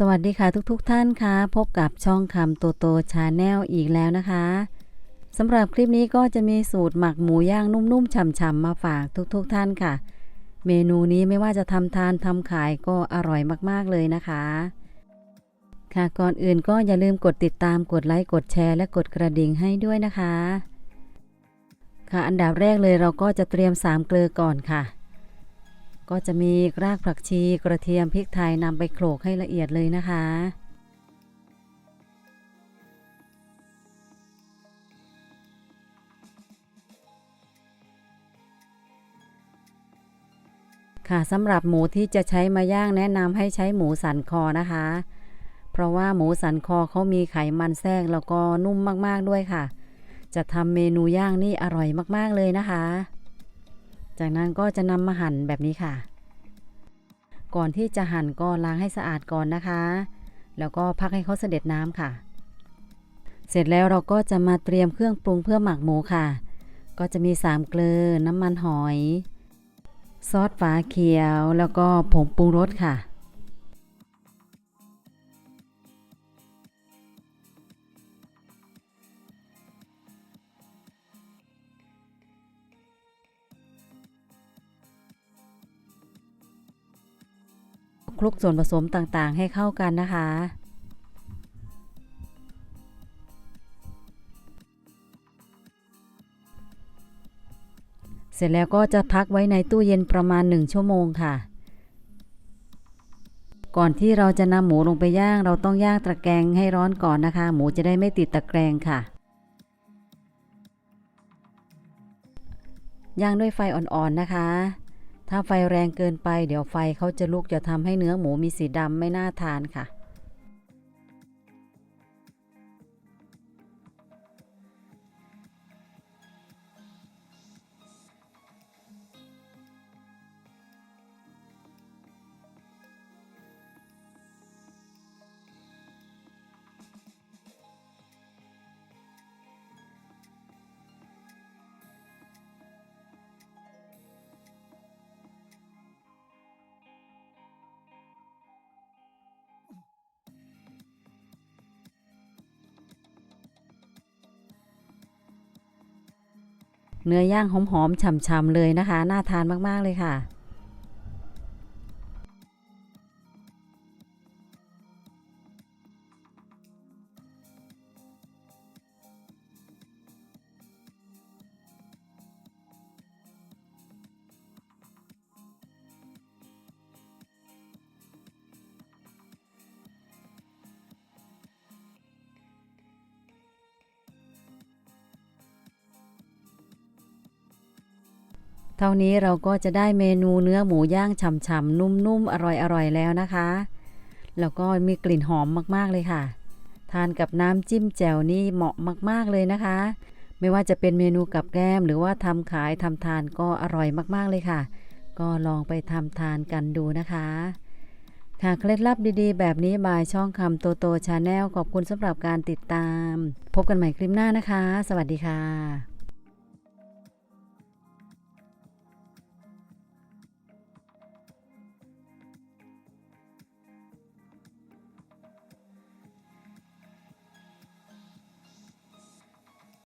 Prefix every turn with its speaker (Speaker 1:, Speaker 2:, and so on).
Speaker 1: สวัสดีค่ะทุกๆทท่านค่ะพบกับช่องคำโตโตชาแนลอีกแล้วนะคะสำหรับคลิปนี้ก็จะมีสูตรหมักหมูย่างนุ่มๆฉ่ำๆมาฝากทุกๆทท่านค่ะ เมนูนี้ไม่ว่าจะทำทานทำขายก็อร่อยมากๆเลยนะคะ ค่ะก่อนอื่นก็อย่าลืมกดติดตามกดไลค์กดแชร์และกดกระดิ่งให้ด้วยนะคะ ค่ะอันดับแรกเลยเราก็จะเตรียมสามเกลือก่อนค่ะ ก็จะมีรากผักชีกระเทียมพริกไทยนำไปโขลกให้ละเอียดเลยนะคะ ค่ะสำหรับหมูที่จะใช้มาย่างแนะนำให้ใช้หมูสันคอนะคะ เพราะว่าหมูสันคอเขามีไขมันแทรกแล้วก็นุ่มมากๆด้วยค่ะ จะทำเมนูย่างนี่อร่อยมากๆเลยนะคะ จากนั้นก็จะนำมาหั่นแบบนี้ค่ะ ก่อนที่จะหั่นก็ล้างให้สะอาดก่อนนะคะ แล้วก็พักให้เขาเสด็จน้ำค่ะ เสร็จแล้วเราก็จะมาเตรียมเครื่องปรุงเพื่อหมักหมูค่ะ ก็จะมี3เกลือ น้ำมันหอย ซอสฝาเขียว แล้วก็ผงปรุงรสค่ะ คลุกส่วนผสมต่างๆ ให้เข้ากันนะคะ เสร็จแล้วก็จะพักไว้ในตู้เย็นประมาณ 1 ชั่วโมงค่ะ ก่อนที่เราจะนำหมูลงไปย่าง เราต้องย่างตะแกรงให้ร้อนก่อนนะคะ หมูจะได้ไม่ติดตะแกรงค่ะย่างด้วยไฟอ่อนๆนะคะ ถ้าไฟแรงเกินไป เดี๋ยวไฟเขาจะลุกจะทำให้เนื้อหมูมีสีดำไม่น่าทานค่ะ เนื้อย่างหอมๆฉ่ำๆเลยนะคะ น่าทานมากๆเลยค่ะ เท่านี้เราก็จะได้เมนูเนื้อหมูย่างฉ่ำๆนุ่มๆอร่อยๆแล้วนะคะ แล้วก็มีกลิ่นหอมมากๆเลยค่ะ ทานกับน้ำจิ้มแจ่วนี่เหมาะมากๆเลยนะคะ ไม่ว่าจะเป็นเมนูกับแก้มหรือว่าทำขายทำทานก็อร่อยมากๆเลยค่ะ ก็ลองไปทำทานกันดูนะคะค่ะเคล็ดลับดีๆ แบบนี้บายช่องคำโตโตชาแนลขอบคุณสำหรับการติดตาม พบกันใหม่คลิปหน้านะคะ สวัสดีค่ะ